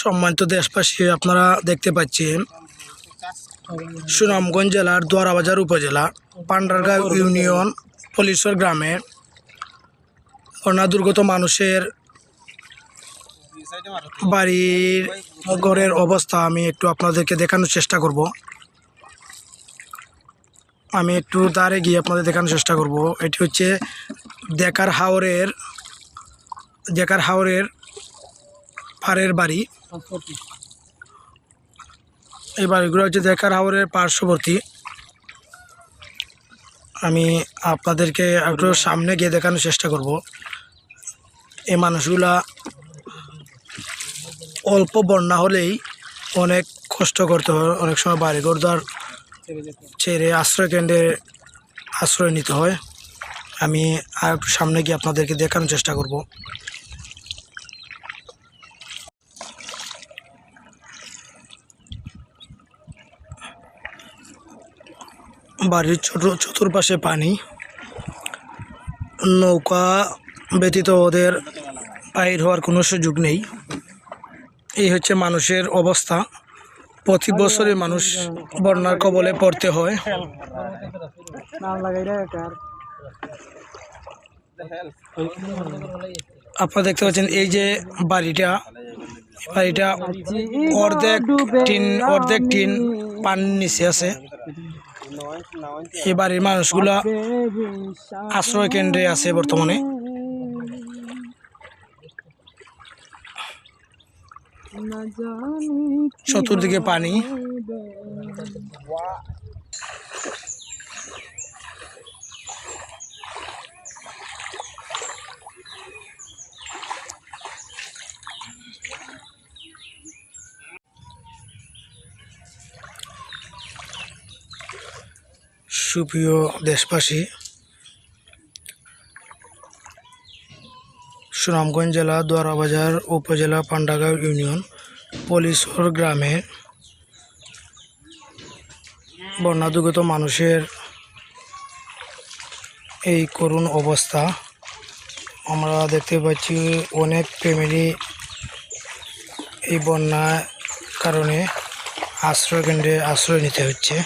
সম্মানিত দেশবাসী, আপনারা দেখতে পাচ্ছেন সুনামগঞ্জ জেলার দোয়ারাবাজার উপজেলা, পান্ডারগাঁও ইউনিয়ন, পলিশ্বর গ্রামে বন্যা দুর্গত মানুষের বাড়ির ঘরের অবস্থা আমি একটু আপনাদেরকে দেখানোর চেষ্টা করব। আমি একটু দাঁড়ে গিয়ে আপনাদের দেখানোর চেষ্টা করব। এটি হচ্ছে দেকার হাওরের দেকার হাওরের পাড়ের বাড়ি। এই বাড়িগুলো হচ্ছে দেখার হাওরের পার্শ্ববর্তী। আমি আপনাদেরকে একটু সামনে গিয়ে দেখানোর চেষ্টা করব। এই মানুষগুলা অল্প বন্যা হলেই অনেক কষ্ট করতে হয়, অনেক সময় বাড়ি ঘরদার ছেড়ে আশ্রয় কেন্দ্রে আশ্রয় নিতে হয়। আমি আর সামনে গিয়ে আপনাদেরকে দেখানোর চেষ্টা করব। বাড়ির চতুর্পাশে পানি, নৌকা ব্যতীত ওদের বাইর হওয়ার কোনো সুযোগ নেই। এই হচ্ছে মানুষের অবস্থা। প্রতি বছরে মানুষ বন্যার কবলে পড়তে হয়। আপনারা দেখতে পাচ্ছেন এই যে বাড়িটা। বাড়িটা অর্ধেক টিন অর্ধেক টিন পানির নিচে আছে। এই বাড়ির মানুষগুলা আশ্রয় কেন্দ্রে আছে বর্তমানে। চতুর্দিকে পানি। সুপ্রিয় দেশবাসী, সুনামগঞ্জ জেলা, দোয়ারাবাজার উপজেলা, পান্ডাগাঁও ইউনিয়ন, পলিশর গ্রামে বন্যাদুগত মানুষের এই করুণ অবস্থা। আমরা দেখতে পাচ্ছি অনেক ফ্যামিলি এই বন্যার কারণে আশ্রয় কেন্দ্রে আশ্রয় নিতে হচ্ছে।